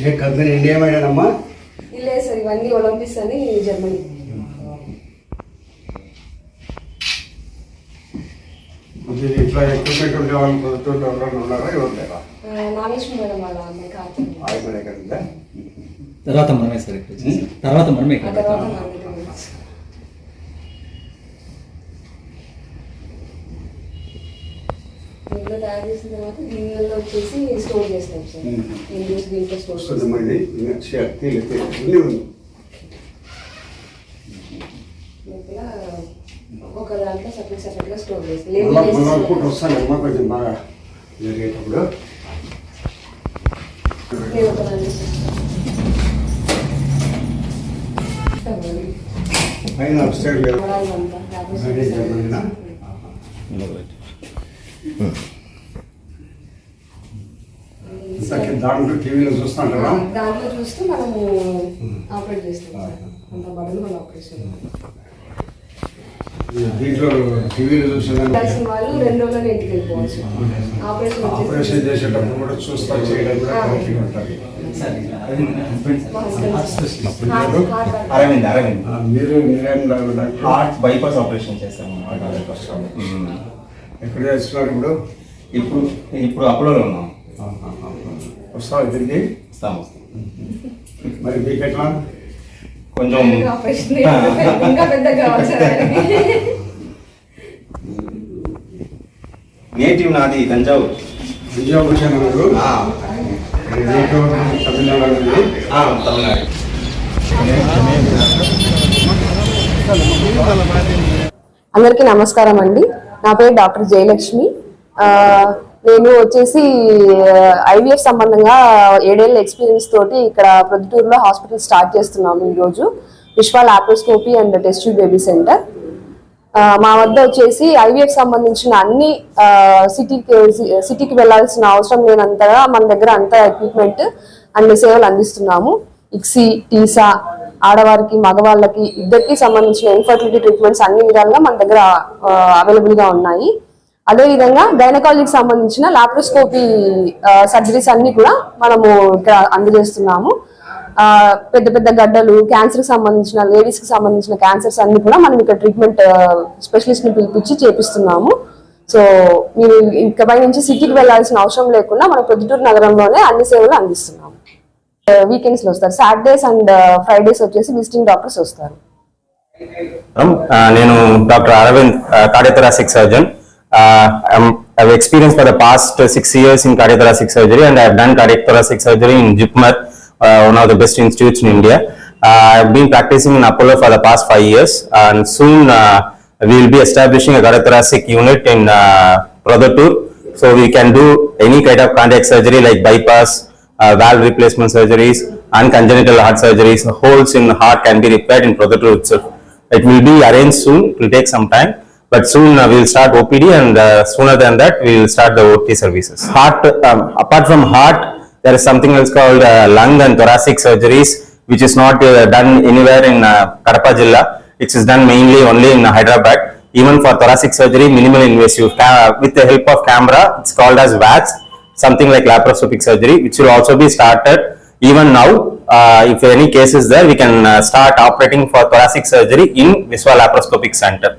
ఏ company India మేడమ్మా లేదు sir ఇవన్నీ Olympics అని జర్మనీ. ఇది ఇట్లా ఎక్విప్మెంట్ ఉండే వాళ్ళు పొద్దుటూరులో ఎవరైనా ఉన్నారా? ఎవరు లేరా? ఆ, నాగేశ్వర మేడం వాళ్ళ అమ్మాయి కార్తీక్ ఆయన మేడం ఎక్కడ ఉందా తర్వాత మనమే సార్. తర్వాత మనమే తర్వాత. నా దగ్గర ఉంది. దీంట్లో తయారు చేసిన తర్వాత దీనిలో వచ్చేసి స్టోర్ చేస్తాం సార్. ఇండియస్ దీంట్లో స్టోర్ వస్తుంది మరి శక్తి ఒక దాంట్లో సపరేట్ సపరేట్గా స్టోర్ చేస్తాం. వస్తానమ్మా కొంచెం బాగా జరిగేటప్పుడు. పైన అప్స్టైర్ లేదు దాంట్లో టీవీలో దాంట్లో చూస్తూ మనము ఆపరేట్ చేస్తాం అంత బదులు మనం ఆపరేషన్ దీంట్లో టీవీలో చూసేదాన్ని కలిసిన వాళ్ళు రెండు రోజుల్లో ఇంటికి వెళ్ళిపోవచ్చు ఆపరేషన్ ఆపరేషన్ చేసేటప్పుడు కూడా చూస్తా చేయడం కూడా కరెక్ట్గా ఉంటుంది. అరవింద్ అరవింద్ మీరు మీరేం డాక్టర్? హార్ట్ బైపాస్ ఆపరేషన్ చేస్తాము. ఎక్కడ చేస్తున్నారు ఇప్పుడు? ఇప్పుడు ఇప్పుడు అపోలోలో ఉన్నాం. వస్తావు ఇక్కడికి వస్తాము మరి మీకు ఎట్లా? కొంచెం. నేటివ్ నాది తంజావూరు. విజయవాడ వచ్చాను ఆ, తమిళనాడు ఉంది. ఆ, తమిళనాడు. అందరికీ నమస్కారం అండి. నా పేరు డాక్టర్ జయలక్ష్మి. ఆ, నేను వచ్చేసి ఐవీఎఫ్ సంబంధంగా ఏడేళ్ళ ఎక్స్పీరియన్స్ తోటి ఇక్కడ ప్రొద్దుటూరులో హాస్పిటల్ స్టార్ట్ చేస్తున్నాము ఈరోజు. Vishwa laparoscopy and test baby centre మా వద్ద వచ్చేసి ఐవీఎఫ్ సంబంధించిన అన్ని సిటీకి సిటీకి వెళ్ళాల్సిన అవసరం లేనంతగా మన దగ్గర అంత ఎక్విప్మెంట్ అండ్ సేవలు అందిస్తున్నాము. ఇక్సీ టీసా ఆడవారికి మగవాళ్ళకి ఇద్దరికి సంబంధించిన ఇన్ఫర్టిలిటీ ట్రీట్మెంట్స్ అన్ని విధాలుగా మన దగ్గర అవైలబుల్గా ఉన్నాయి. అదే విధంగా గైనకాలజీకి సంబంధించిన లాప్రోస్కోపీ సర్జరీస్ అన్ని కూడా మనము ఇక్కడ అందజేస్తున్నాము. పెద్ద పెద్ద గడ్డలు క్యాన్సర్కి సంబంధించిన లేడీస్కి సంబంధించిన క్యాన్సర్స్ అన్ని కూడా మనం ఇక్కడ ట్రీట్మెంట్ స్పెషలిస్ట్ని పిలిపించి చేపిస్తున్నాము. సో మీరు ఇకపై నుంచి సిటీకి వెళ్ళాల్సిన అవసరం లేకుండా మన ప్రొద్దుటూరు నగరంలోనే అన్ని సేవలు అందిస్తున్నాము. వీకెండ్స్లో వస్తారు. సాటర్డేస్ అండ్ ఫ్రైడేస్ వచ్చేసి విజిటింగ్ డాక్టర్స్ వస్తారు. Um, నేను doctor Aravind cardiothoracic surgeon I'm, I've experienced for the past six years in cardiothoracic surgery and I've done cardiothoracic surgery in Jipmer, uh, one of the best institutes in India. Uh, I've been practicing in Apollo for the past five years and soon we will be establishing a cardiothoracic unit in uh, Pradhatur. So we can do any kind of cardiac surgery like bypass, uh, valve replacement surgeries and congenital heart surgeries. Holes in the heart can be repaired in Pradhatur itself. It will be arranged soon. It will take some time. But soon uh, we will start OPD and uh, sooner than that we will start the OT services. Heart, um, apart from heart, there is something else called uh, lung and thoracic surgeries, which is not uh, done anywhere in uh, Jilla. It is done mainly only in Hyderabad. Even for thoracic surgery, minimal invasive. Ca- with the help of camera, it's called as VATS, something like laparoscopic surgery, which will also be started even now. Uh, if any case is there, we can uh, start operating for thoracic surgery in Viswa Laparoscopic Center.